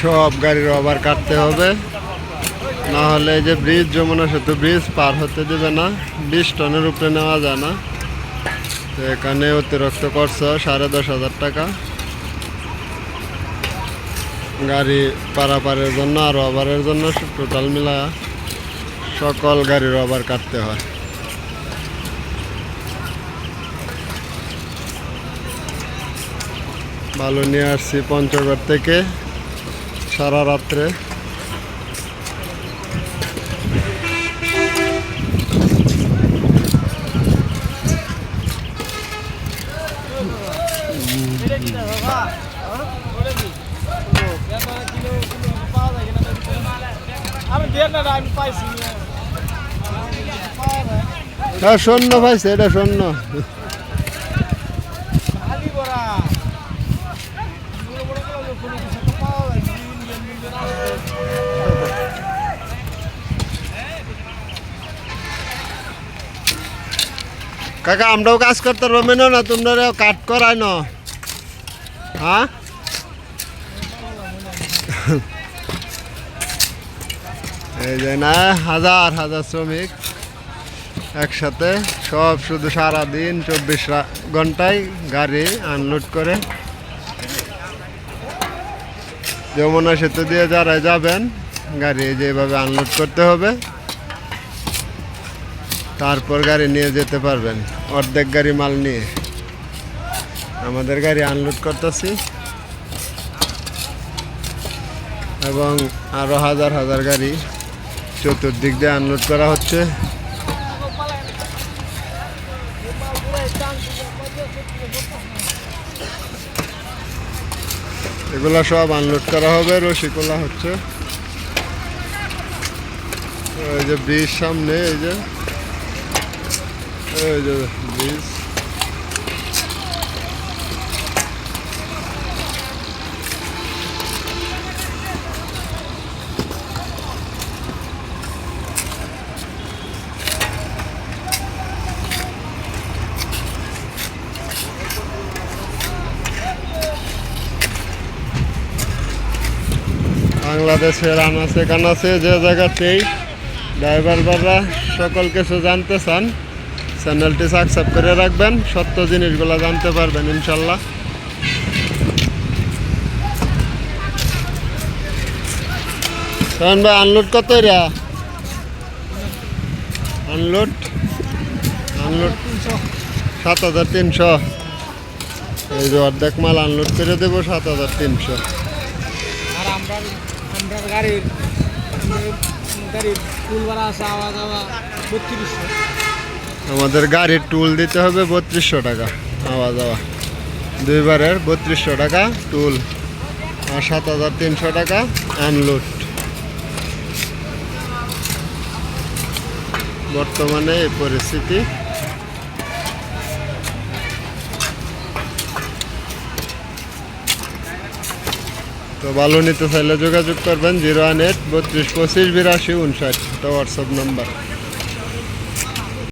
সব গাড়ির ওভার কাটতে হবে। না হলে এই যে ব্রিজ, যমুনা সেতু ব্রিজ পার হতে দেবে না। বিশ টনের উপরে নেওয়া যায় না। তো এখানে অতিরিক্ত খরচ সাড়ে দশ হাজার টাকা। গাড়ি পারাপারের জন্য আর ওভারের জন্য টোটাল মিলা সকল গাড়ির ওভার কাটতে হয়। ভালো নিয়ে আসছি পঞ্চগড় থেকে। সারা রাত্রে। হ্যাঁ শূন্য পাইছে এটা শূন্য। কাকা, আমরাও কাজ করতে রবে না তোমরা কাট করায় না। হ্যাঁ? এই যে না, হাজার হাজার শ্রমিক একসাথে, সব শুধু সারা দিন চব্বিশ ঘন্টায় গাড়ি আনলোড করে। যমুনা সেতু দিয়ে যারা যাবেন, গাড়ি যেভাবে আনলোড করতে হবে। তারপর গাড়ি নিয়ে যেতে পারবেন। অর্ধেক গাড়ি মাল নিয়ে। আমাদের গাড়ি আনলোড করতেছি। এবং আরও হাজার হাজার গাড়ি চতুর্দিক দিয়ে আনলোড করা হচ্ছে। এগুলা সব আনলোড করা হবে, রসিকোলা হচ্ছে। এই যে ব্রিজ সামনে, এই যে ব্রিজ বাংলাদেশের আনাচে কানাচে যে জায়গাতেই ড্রাইভাররা সকল কিছু জানতে চান। চ্যানেলটি সাবস্ক্রাইব করে রাখবেন, সত্য জিনিসগুলো জানতে পারবেন, ইনশাল্লাহ। ভাই আনলোড কত রা আনলোড আনলোড সাত হাজার তিনশো। এই যে অর্ধেক মাল আনলোড করে দেবো, সাত হাজার তিনশো। গাড়ির গাড়ির ফুল ভাড়া আওয়া যাওয়া বত্রিশশো। আমাদের গাড়ির টুল দিতে হবে বত্রিশশো টাকা। আওয়া যাওয়া। দুইবারের বত্রিশশো টাকা টুল আর সাত হাজার তিনশো টাকা আনলোড বর্তমানে এই পরিস্থিতি। তো ভালো নিতে চাইলে যোগাযোগ করবেন জিরো ওয়ান এইট বত্রিশ পঁচিশ বিরাশি উনষাট। এটা হোয়াটসঅ্যাপ নাম্বার